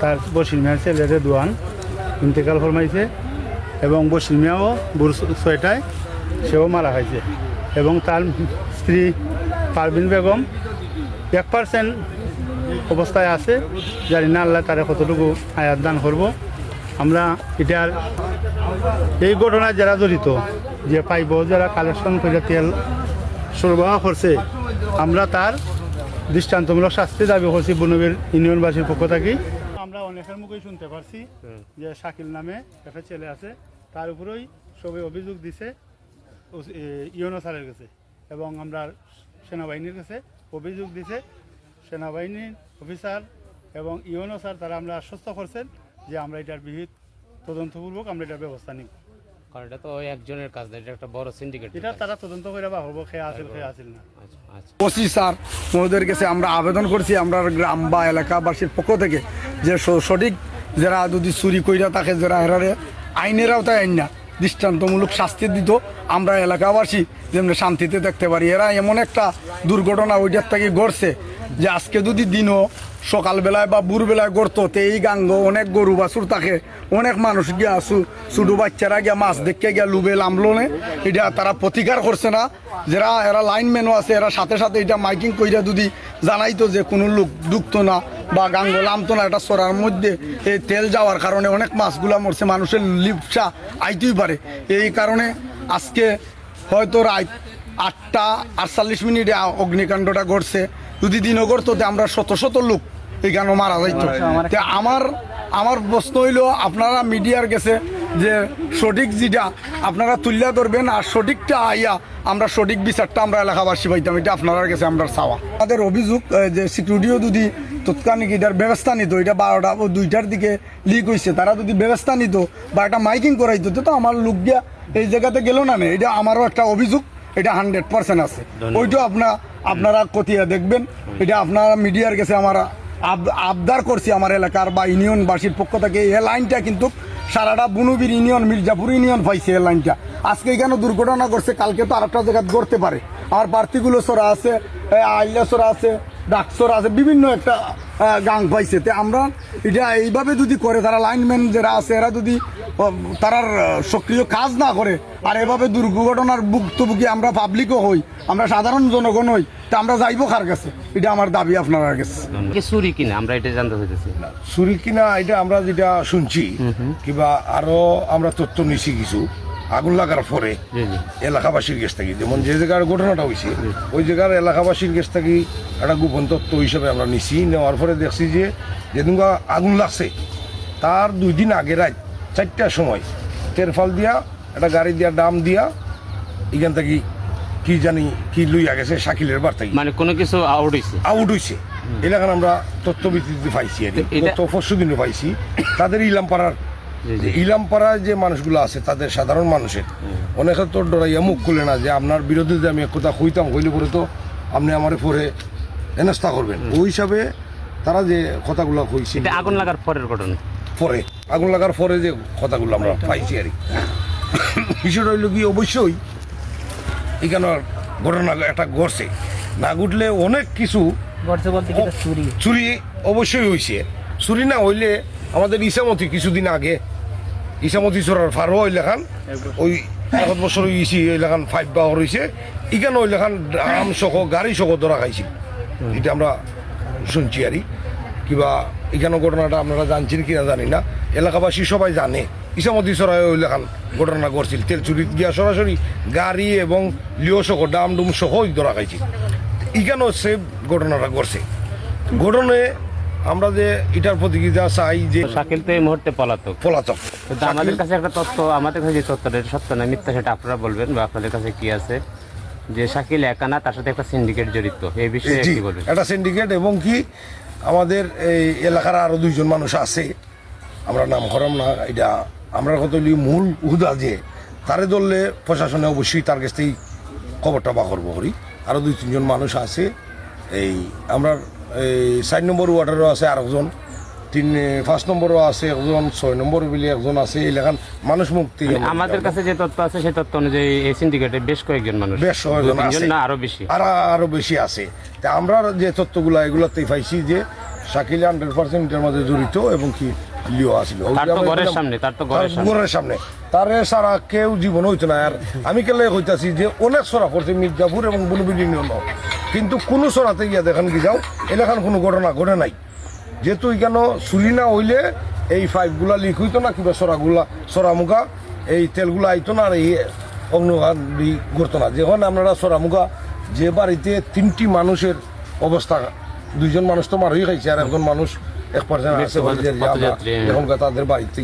তার বসির মিয়ার ছেলেরে দোয়ান ইন্তেকাল ফরমাইছে এবং বসির মিয়াও বুড় ছয়টায় সেও মারা হয়েছে। এবং তার স্ত্রী পারভিন বেগম এক পার্সেন্ট অবস্থায় আছে। জানি না আল্লাহ তারা কতটুকু আয়াত দান করব। আমরা এটার এই ঘটনায় যারা জড়িত, যে পাইব, যারা কালেকশন করে তেল সরবরাহ করছে, আমরা তার দৃষ্টান্তমূলক শাস্তি দাবি করছি বনবীর ইউনিয়নবাসীর পক্ষ থেকে আমরা অনেকের মুখেই শুনতে পারছি যে শাকিল নামে একটা ছেলে আছে তার উপরেই সবাই অভিযোগ দিছে ইউনো স্যারের কাছে এবং আমরা সেনাবাহিনীর কাছে অভিযোগ দিছে। সেনাবাহিনীর অফিসার এবং ইউনো স্যার তারা আমরা আশ্বস্ত করছেন যে আমরা এটার বিহিত তদন্তপূর্বক আমরা এটার ব্যবস্থা নিব। কারণ এটা তো একজনের কাজ না এটা একটা বড় সিন্ডিকেট এটা তারা তদন্ত করে বা হব খেয়ে আসিল খেয়ে আসিল না। আচ্ছা আচ্ছা ওসি স্যার মহোদয়ের কাছে আমরা আবেদন করছি আমরা গ্রাম বা এলাকাবাসীর পক্ষ থেকে যে স- সঠিক যারা যদি চুরি কইরা থাকে যারা হেরারে আইনের আওতায় আইন না দৃষ্টান্তমূলক শাস্তি দিত। আমরা এলাকাবাসী যেমন শান্তিতে দেখতে পারি এরা এমন একটা দুর্ঘটনা ওইটার থেকে ঘটছে যে আজকে যদি দিনও সকালবেলায় বা ভোরবেলায় গড়তো তে এই গাঙ্গ অনেক গরু বাছুর থাকে অনেক মানুষ গিয়া ছোটো বাচ্চারা গিয়া মাছ দেখে গিয়া লুবে লামলোনে এটা তারা প্রতিকার করছে না। যারা, এরা লাইনম্যানও আছে, এরা সাথে সাথে এটা মাইকিং কইরা যদি জানাইতো যে কোনো লোক ডুবতো না বা গাঙ্গ লামতো না, এটা সরার মধ্যে এই তেল যাওয়ার কারণে অনেক মাছগুলা মরছে, মানুষের লিপসা আইতেই পারে। এই কারণে আজকে হয়তো রাত আটটা আটচল্লিশ মিনিটে অগ্নিকাণ্ডটা ঘটছে। যদি দিনও ঘটতো তে আমরা শত শত লোক এখানে মারা যাইতো। আমার আমার প্রশ্ন হইল আপনারা মিডিয়ার গেছে যে সঠিক যেটা আপনারা তুলিয়া ধরবেন আর সঠিকটা আইয়া আমরা সঠিক বিচারটা আমরা এলাকাবাসী পাইতাম এটা আপনার কাছে আমরা চাওয়া। আমাদের অভিযোগ যে সিকিউরিটিও যদি তৎকালীন এটার ব্যবস্থা নিত এটা বারোটা ও দুইটার দিকে লিক হয়েছে তারা যদি ব্যবস্থা নিত বা একটা মাইকিং করাইতো তো আমার লোক গিয়া এই জায়গাতে গেল না নে এটা আমারও একটা অভিযোগ। এটা হান্ড্রেড পার্সেন্ট আছে। ওইটাও আপনার আপনারা কতিয়া দেখবেন। এটা আপনারা মিডিয়ার কাছে আমার আব- আবদার করছি আমার এলাকার বা ইউনিয়নবাসীর পক্ষ থেকে। এই লাইনটা কিন্তু সারাটা বুনুবির ইউনিয়ন মির্জাপুর ইউনিয়ন পাইছে এই লাইনটা। আজকে এখানে দুর্ঘটনা করছে কালকে তো আরেকটা জায়গায় করতে পারে। আমার প্রার্থীগুলো সরা আছে এ, আইলা সরা আছে ডাকসরা আছে বিভিন্ন একটা গাং পাইছে। তে আমরা এটা এইভাবে যদি করে তারা লাইনম্যান যারা আছে এরা যদি তারার সক্রিয় কাজ না করে। আর এভাবে দুর্ঘটনার ভুক্তভোগী আমরা পাবলিকও হই আমরা সাধারণ জনগণ হই তা আমরা যাইবো কার কাছে? এটা আমার দাবি আপনার কাছে। কি চুরি কিনা? আমরা এটা জানতে হইতেছি চুরি কিনা এটা আমরা যেটা শুনছি কিংবা আরও আমরা তথ্য নিছি কিছু আগুন লাগার পরে জি জি। এলাকাবাসীর কাছ থেকে যেমন যে জায়গার ঘটনাটা হয়েছে ওই জায়গার এলাকাবাসীর কাছ থেকে একটা গোপন তত্ত্ব হিসেবে আমরা নিছি নেওয়ার পরে দেখছি যে যেদিনকা আগুন লাগছে তার দুই দিন আগে রাত চারটার সময়। তেরফাল দিয়া একটা গাড়ি দিয়া ডাম দিয়া এখান থেকে কি জানি কি লইয়া গেছে শাকিলের বার থেকে মানে কোনো কিছু আউট হয়েছে আউট হয়েছে এলাকার আমরা তথ্য ভিত্তিতে পাইছি আর তো পরশু দিনে পাইছি। তাদের ইলামপাড়ার ইলামপাড়ায় যে মানুষগুলো আছে তাদের সাধারণ মানুষের অনেকে তো ডরাইয়া মুখ খুলে না যে আপনার বিরুদ্ধে যে আমি এক কথা কইতাম কইলে পরে তো আপনি আমার পরে হেনস্থা করবেন। ওই হিসাবে তারা যে কথাগুলো কইছে এটা আগুন লাগার পরের ঘটনা। পরে। আগুন লাগার পরে যে কথাগুলো আমরা পাইছি আর কি। বিষয়টা হইল কি অবশ্যই এখানে ঘটনা একটা ঘটছে। না ঘটলে অনেক কিছু চুরি। অবশ্যই হয়েছে চুরি না হইলে আমাদের ইসামতি কিছুদিন আগে ইসামতি চোরার ফারো ওই লেখান ওই এক বছর ইসি ওই লেখান ফাইভ বাহর হয়েছে ইখানে ওই লেখান ড্রাম সহ গাড়ি সহ ধরা খাইছি। এটা আমরা শুনছি আরই কিবা এখানে ঘটনাটা আপনারা জানছেন কিনা জানি না। এলাকাবাসী সবাই জানে। ইসামতি চড়াই ওই লেখান ঘটনা ঘটছিল। তেল চুরি গিয়া সরাসরি গাড়ি এবং লিও সহ ডাম ডুম সহ ধরা খাইছি। এখানেও সে ঘটনাটা ঘটছে। ঘটনায় আমরা যে এটার প্রতি কি যা চাই যে শাকিল তো এই মুহূর্তে পলাতক। পলাতক। আমাদের কাছে একটা তথ্য আমাদের কাছে যে তথ্যটা এটা সত্য না মিথ্যা সেটা আপনারা বলবেন বা আপনাদের কাছে কি আছে? যে শাকিল একা না তার সাথে একটা সিন্ডিকেট জড়িত। এই বিষয়ে কি বলবেন? একটা সিন্ডিকেট এবং কি আমাদের এই এলাকার আরও দুইজন মানুষ আছে। আমরা নাম করাম না এটা আমরা কত মূল উহুদা যে তারে ধরলে প্রশাসনে অবশ্যই তার কাছ থেকেই খবরটা বা করব করি আরও দুই তিনজন মানুষ আছে এই আমরা এই চার নম্বর ওয়ার্ডারও আছে আরেকজন তিন পাঁচ নম্বরও আছে একজন ছয় নম্বর বলে একজন আছে এলাকান মানুষ মুক্তি মানে আমাদের কাছে যে তথ্য আছে সেই তথ্য অনুযায়ী এই সিন্ডিকেটে বেশ কয়েকজন মানুষ। বেশ কয়েকজন আছে। না আরও বেশি। আর আরও বেশি আছে। তা আমরা যে তথ্যগুলা এগুলাতেই পাইছি যে শাকিল হান্ড্রেড পার্সেন্ট এটার মধ্যে জড়িত এবং কি লিও আসিল। তার তো ঘরের সামনে তার তো ঘরের সামনে। ঘরের সামনে। তারে সারা কেউ জীবন হইতো না আর। আমি কেলে হইতাছি যে অনেক সরা পড়ছে মির্জাপুর এবং কিন্তু কোনো সরাতে গিয়া দেখান কি যাও এলাকান কোনো ঘটনা ঘটে নাই। যেহেতু কেন চুরি না হইলে এই পাইপগুলা লিক হইতো না কিংবা সরাগুলা সরামুখা এই তেলগুলা আইতো না আর এই অগ্নগান্ধী ঘটতো না। যখন আপনারা সরামুখা যে বাড়িতে তিনটি মানুষের অবস্থা দুইজন মানুষ তো মারই খাইছে আর একজন মানুষ এক পার্সেন্ট আছে এখনকার তাদের বাড়িতে